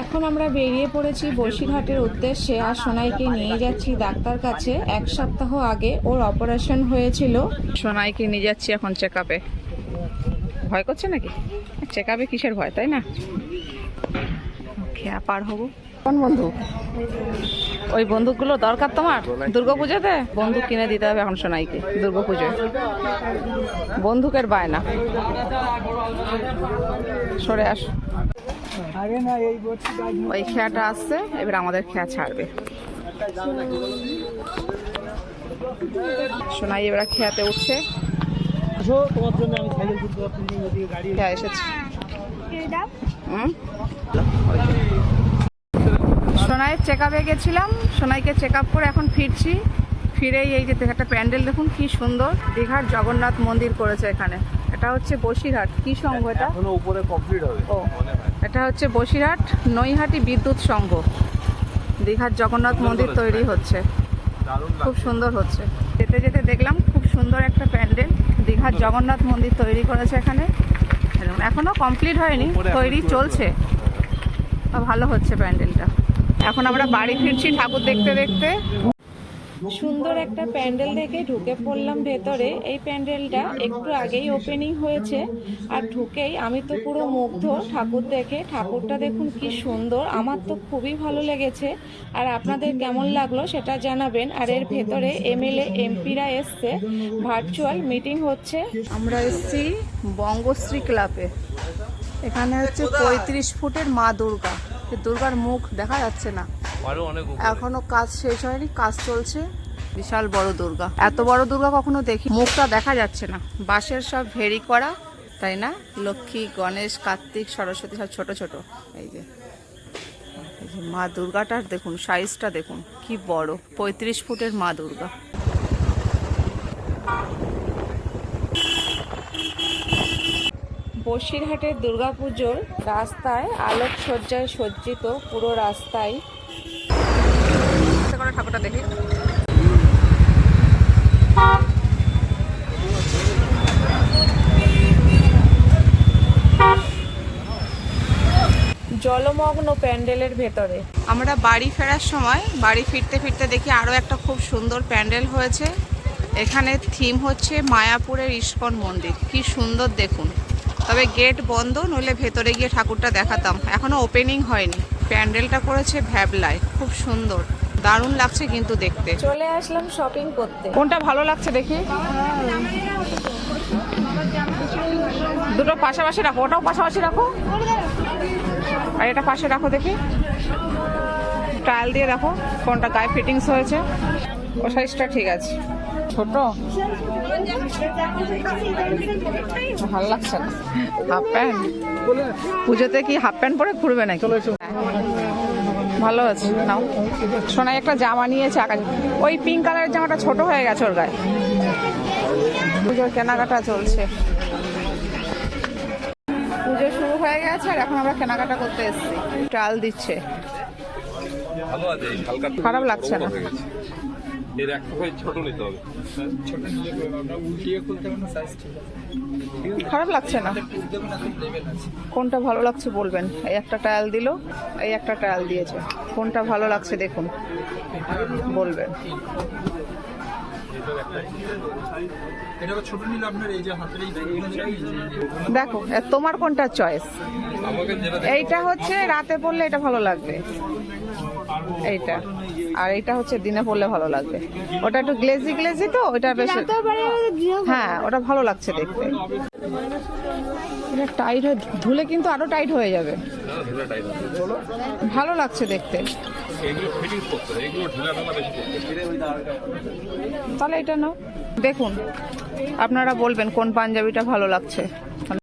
এখন আমরা বেরিয়ে পড়েছি বসিরহাটের উদ্দেশ্যে আর সোনাইকে নিয়ে যাচ্ছি ডাক্তার কাছে। এক সপ্তাহ আগে ওর অপারেশন হয়েছিল। সোনাইকে নিয়ে যাচ্ছি এখন চেক আপে ভয় করছে নাকি? চেক আপে কিসের ভয়, তাই না? খেয়া পার হব। কোন বন্ধু? ওই বন্দুকগুলো দরকার তোমার? দুর্গা পুজোতে? বন্দুক কিনে দিতে হবে এখন সোনাইকে দুর্গা পুজোয়। বন্দুকের বায়না। সরে আস। ওই খেয়াটা আসছে এবার আমাদের খেয়া ছাড়বে। সোনাই এবার খেয়াতে উঠছে। তোমার জন্য আমি সাইকেল গাড়ি এসেছে? সোনাইয়ের চেক আপে গেছিলাম। সোনাইকে চেক আপ করে এখন ফিরছি। ফিরেই এই যে একটা প্যান্ডেল দেখুন কি সুন্দর। দীঘার জগন্নাথ মন্দির করেছে এখানে। এটা হচ্ছে বসিরহাট। কি সংঘ এটা? এখনও উপরে কমপ্লিট হবে ও এটা হচ্ছে বসিরহাট নৈহাটি বিদ্যুৎ সংঘ দীঘার জগন্নাথ মন্দির তৈরি হচ্ছে। খুব সুন্দর হচ্ছে। যেতে যেতে দেখলাম খুব সুন্দর একটা প্যান্ডেল। দীঘার জগন্নাথ মন্দির তৈরি করেছে এখানে। এখনও কমপ্লিট হয়নি তৈরি চলছে। ভালো হচ্ছে প্যান্ডেলটা। এখন আমরা বাড়ি ফিরছি ঠাকুর দেখতে দেখতে। সুন্দর একটা প্যান্ডেল দেখে ঢুকে পড়লাম ভেতরে। এই প্যান্ডেলটা একটু আগেই ওপেনিং হয়েছে। আর ঢুকেই আমি তো পুরো মুগ্ধ ঠাকুর দেখে। ঠাকুরটা দেখুন কি সুন্দর আমার তো খুবই ভালো লেগেছে। আর আপনাদের কেমন লাগল সেটা জানাবেন। আর এর ভেতরে এমএলএ এমপিরা এসছে। ভার্চুয়াল মিটিং হচ্ছে। আমরা এসছি বঙ্গশ্রী ক্লাবে। এখানে হচ্ছে পঁয়ত্রিশ ফুটের মা দুর্গা। দুর্গার মুখ দেখা যাচ্ছে না। এখনও কাজ শেষ হয়নি কাজ চলছে। বিশাল বড় দুর্গা। এত বড় দুর্গা কখনো দেখি মুখটা দেখা যাচ্ছে না। বাঁশের সব ভেরি করা তাই না? লক্ষ্মী গণেশ কার্তিক সরস্বতী সব ছোট ছোট। এই যে। এই যে মা দুর্গাটার দেখুন সাইজটা দেখুন কি বড়। পঁয়ত্রিশ ফুটের মা দুর্গা। বসিরহাটের দুর্গাপুজোর রাস্তায় আলোকসজ্জায় সজ্জিত পুরো রাস্তায় ঠাকুরটা দেখি জলমগ্ন প্যান্ডেলের ভেতরে। আমরা বাড়ি ফেরার সময়, বাড়ি ফিরতে ফিরতে দেখি আরও একটা খুব সুন্দর প্যান্ডেল হয়েছে। এখানে থিম হচ্ছে মায়াপুরের ইস্কন মন্দির। কি সুন্দর দেখুন। তবে গেট বন্ধ নইলে ভেতরে গিয়ে ঠাকুরটা দেখাতাম। এখনও ওপেনিং হয়নি। প্যান্ডেলটা করেছে ভ্যাবলায়। খুব সুন্দর। দারুণ লাগছে কিন্তু দেখতে। চলে আসলাম শপিং করতে। কোনটা ভালো লাগছে দেখি? দুটো পাশাপাশি রাখো। ওটাও পাশাপাশি রাখো। আর এটা পাশে রাখো দেখি। ট্রায়াল দিয়ে দেখো কোনটা গায়ে ফিটিংস হয়েছে। ও সাইজটা ঠিক আছে। ছোট? ভালো লাগছে না। Half pant? পুজোতে কি হাফ প্যান্ট পরে ঘুরবে নাকি? ভালো আছে নাও। সোনাই একটা জামা নিয়েছে আকাশ। ওই পিঙ্ক কালারের জামাটা ছোট হয়ে গেছে ওর গায়ে। পুজোর কেনাকাটা চলছে। পুজো শুরু হয়ে গেছে আর এখন আমরা কেনাকাটা করতে এসেছি। ট্রায়াল দিচ্ছে। ভালো আছে এই হালকা খারাপ লাগছে না। হয়ে। এর একটা করে ছোট নিতে হবে। খারাপ লাগছে না? কোনটা ভালো লাগছে বলবেন? এই একটা টায়াল দিল এই একটা টায়াল দিয়েছে। কোনটা ভালো লাগছে দেখুন বলবেন। দেখো তোমার কোনটা চয়েস এইটা হচ্ছে রাতে পড়লে এটা ভালো লাগবে। এইটা। আর এইটা হচ্ছে দিনে পড়লে ভালো লাগবে। ওটা একটু গ্লেজি গ্লেজি তো, ওটা বেশ হ্যাঁ ওটা ভালো লাগছে দেখতে। এটা টাইট হয়ে ধুলে কিন্তু আরও টাইট হয়ে যাবে। ভালো লাগছে দেখতে। তাহলে এটা নাও। দেখুন আপনারা বলবেন কোন পাঞ্জাবিটা ভালো লাগছে।